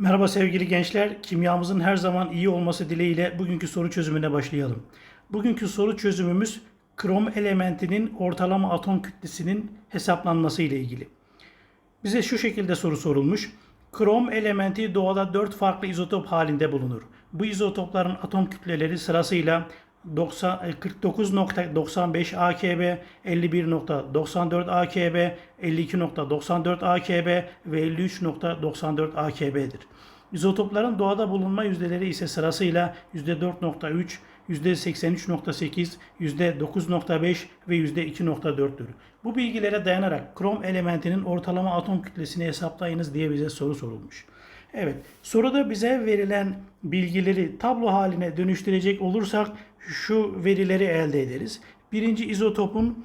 Merhaba sevgili gençler. Kimyamızın her zaman iyi olması dileğiyle bugünkü soru çözümüne başlayalım. Bugünkü soru çözümümüz krom elementinin ortalama atom kütlesinin hesaplanması ile ilgili. Bize şu şekilde soru sorulmuş. Krom elementi doğada 4 farklı izotop halinde bulunur. Bu izotopların atom kütleleri sırasıyla 90 49.95 AKB, 51.94 AKB, 52.94 AKB ve 53.94 AKB'dir. İzotopların doğada bulunma yüzdeleri ise sırasıyla %4.3, %83.8, %9.5 ve %2.4'tür. Bu bilgilere dayanarak krom elementinin ortalama atom kütlesini hesaplayınız diye bize soru sorulmuş. Evet, soruda bize verilen bilgileri tablo haline dönüştürecek olursak şu verileri elde ederiz. Birinci izotopun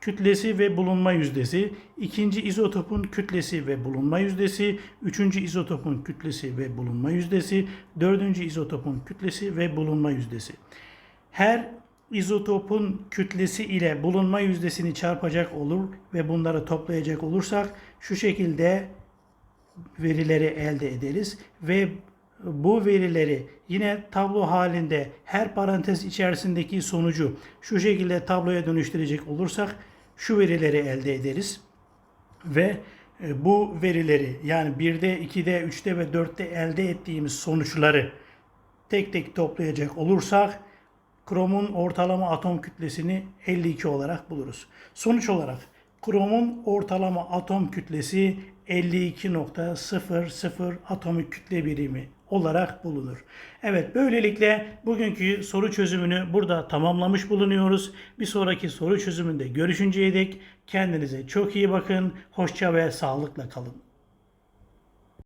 kütlesi ve bulunma yüzdesi, ikinci izotopun kütlesi ve bulunma yüzdesi, üçüncü izotopun kütlesi ve bulunma yüzdesi, dördüncü izotopun kütlesi ve bulunma yüzdesi. Her izotopun kütlesi ile bulunma yüzdesini çarpacak olur ve bunları toplayacak olursak şu şekilde verileri elde ederiz ve bu verileri yine tablo halinde her parantez içerisindeki sonucu şu şekilde tabloya dönüştürecek olursak şu verileri elde ederiz. Ve e, bu verileri yani 1'de, 2'de, 3'te ve 4'te elde ettiğimiz sonuçları tek tek toplayacak olursak kromun ortalama atom kütlesini 52 olarak buluruz. Sonuç olarak kromun ortalama atom kütlesi 52.00 atomik kütle birimi olarak bulunur. Evet böylelikle bugünkü soru çözümünü burada tamamlamış bulunuyoruz. Bir sonraki soru çözümünde görüşünceye dek kendinize çok iyi bakın. Hoşça ve sağlıkla kalın.